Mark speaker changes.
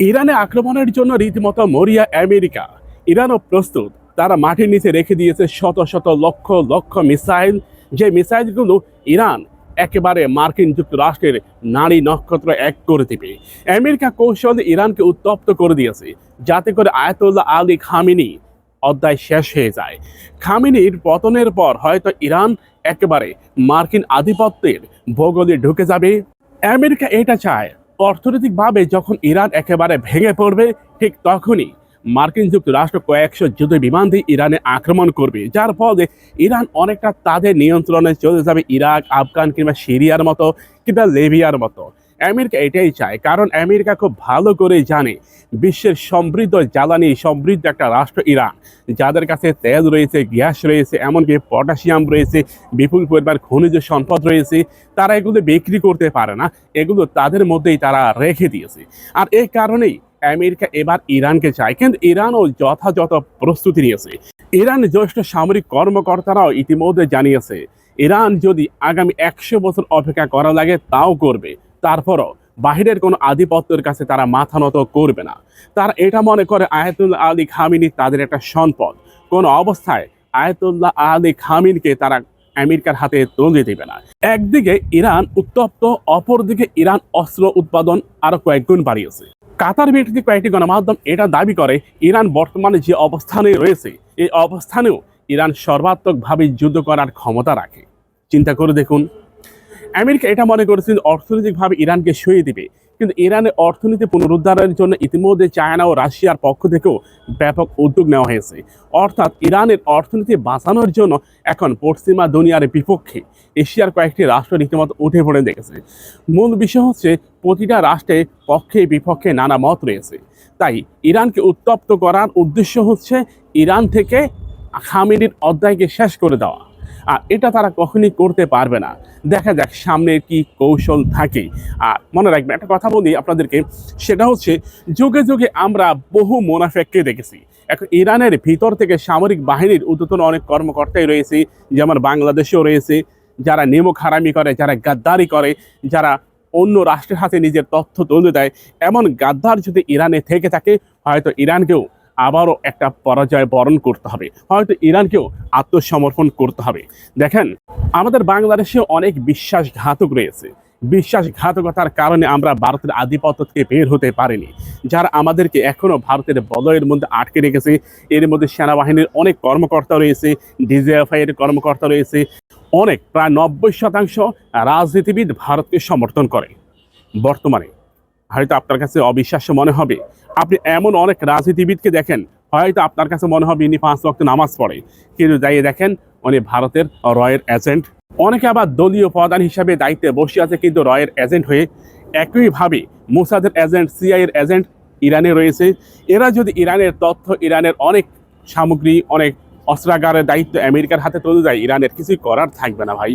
Speaker 1: ইরানে আক্রমণের জন্য রীতিমতো মরিয়া আমেরিকা। ইরানও প্রস্তুত। তারা মাটির নিচে রেখে দিয়েছে শত শত লক্ষ লক্ষ মিসাইল। যে মিসাইলগুলো ইরান একেবারে মার্কিন যুক্তরাষ্ট্রের নারী নক্ষত্র এক করে দিবে। আমেরিকা কৌশলে ইরানকে উত্তপ্ত করে দিয়েছে। যাতে করে আয়াতুল্লাহ আলী খামিনি অধ্যায় শেষ হয়ে যায়। খামিনির পতনের পর হয়তো ইরান একেবারে মার্কিন আধিপত্যের ভূগোলে ঢুকে যাবে। আমেরিকা এটা চায় অর্থনৈতিকভাবে যখন ইরান একেবারে ভেঙে পড়বে, ঠিক তখনই মার্কিন যুক্তরাষ্ট্র কয়েকশো যুদ্ধ বিমান দিয়ে ইরানে আক্রমণ করবে। যার ফলে ইরান অনেকটা তাদের নিয়ন্ত্রণে চলে যাবে ইরাক, আফগান কিংবা সিরিয়ার মতো কিংবা লেবিয়ার মতো। আমেরিকা এটাই চায়, কারণ আমেরিকা খুব ভালো করে জানে বিশ্বের সমৃদ্ধ জ্বালানি, সমৃদ্ধ একটা রাষ্ট্র ইরান, যাদের কাছে তেল রয়েছে, গ্যাস রয়েছে, এমনকি পটাশিয়াম রয়েছে, বিপুল পরিমাণ খনিজ সম্পদ রয়েছে, তারা এগুলো বিক্রি করতে পারে না, এগুলো তাদের মধ্যেই তারা রেখে দিয়েছে। আর এই কারণেই আমেরিকা এবার ইরানকে চায়, কিন্তু ইরানও যথাযথ প্রস্তুতি নিয়েছে। ইরান জ্যেষ্ঠ সামরিক কর্মকর্তারাও ইতিমধ্যে জানিয়েছে, ইরান যদি আগামী একশো বছর অপেক্ষা করা লাগে, তাও করবে। তারপরও বাহিরের কোনো আধিপত্যের কাছে তারা মাথা নত করবে না। তারা এটা মনে করে আয়াতুল্লাহ আলী খামিনি তাদের একটা সম্পদ। কোনো অবস্থায় আয়াতুল্লাহ আলী খামিনকে তারা আমেরিকার হাতে তুলে দেবে না। একদিকে ইরান উত্তপ্ত, অপরদিকে ইরান অস্ত্র উৎপাদন আরও কয়েকগুণ বাড়িয়েছে। কাতার ভিত্তিক কয়েকটি গণমাধ্যম এটা দাবি করে, ইরান বর্তমানে যে অবস্থানে রয়েছে, এই অবস্থানেও ইরান সর্বাত্মকভাবে যুদ্ধ করার ক্ষমতা রাখে। চিন্তা করে দেখুন আমেরিকা এটা মনে করেছে অর্থনৈতিকভাবে ইরানকে সরিয়ে দিবে। কিন্তু ইরানের অর্থনীতি পুনরুদ্ধারের জন্য ইতিমধ্যে চায়না ও রাশিয়ার পক্ষ থেকেও ব্যাপক উদ্যোগ নেওয়া হয়েছে। অর্থাৎ ইরানের অর্থনীতি বাঁচানোর জন্য এখন পশ্চিমা দুনিয়ার বিপক্ষে এশিয়ার কয়েকটি রাষ্ট্র রীতিমতো উঠে পড়ে দেখেছে। মূল বিষয় হচ্ছে প্রতিটা রাষ্ট্রে পক্ষে বিপক্ষে নানা মত রয়েছে। তাই ইরানকে উত্তপ্ত করার উদ্দেশ্য হচ্ছে ইরান থেকে খামিনির অধ্যায়কে শেষ করে দেওয়া। আর এটা তারা কখনই করতে পারবে না। দেখা যাক সামনে কি কৌশল থাকে। আর মনে রাখবেন, একটা কথা বলি আপনাদেরকে, সেটা হচ্ছে যুগে যুগে আমরা বহু মোনাফেককে দেখেছি। এখন ইরানের ভিতর থেকে সামরিক বাহিনীর উদ্যতন অনেক কর্মকর্তাই রয়েছে, যেমন বাংলাদেশেও রয়েছে, যারা নিমক হারামি করে, যারা গাদ্দারি করে, যারা অন্য রাষ্ট্রের হাতে নিজের তথ্য তুলে দেয়। এমন গাদ্দার যদি ইরানে থেকে থাকে, হয়তো ইরানকেও আবারও একটা পরাজয় বরণ করতে হবে। হয়তো ইরানকেও আত্মসমর্পণ করতে হবে। দেখেন, আমাদের বাংলাদেশে অনেক বিশ্বাসঘাতক রয়েছে। বিশ্বাসঘাতকতার কারণে আমরা ভারতের আধিপত্য থেকে বের হতে পারিনি। যারা আমাদেরকে এখনও ভারতের বলয়ের মধ্যে আটকে রেখেছে, এর মধ্যে সেনাবাহিনীর অনেক কর্মকর্তা রয়েছে ডিজিএফআই এর কর্মকর্তা রয়েছে। অনেক, প্রায় নব্বই শতাংশ রাজনীতিবিদ ভারতকে সমর্থন করে। বর্তমানে হয়তো আপনার কাছে অবিশ্বাস্য মনে হবে। আপনি এমন অনেক রাজনীতিবিদকে দেখেন, হয়তো আপনার কাছে মনে হবে ইনি পাঁচ ওয়াক্ত নামাজ পড়ে। কিন্তু যাইয়ে দেখেন, উনি ভারতের রয়ের এজেন্ট। অনেকে আবার দলীয় প্রধান হিসাবে দায়িত্বে বসে আছে, কিন্তু রয়ের এজেন্ট হয়ে একইভাবে মোসাদের এজেন্ট, সিআইয়ের এজেন্ট ইরানে রয়েছে। এরা যদি ইরানের তথ্য, ইরানের অনেক সামগ্রী, অনেক অস্ত্রাগারের দায়িত্ব আমেরিকার হাতে তুলে যায় ইরানের কিছুই করার থাকবে না ভাই।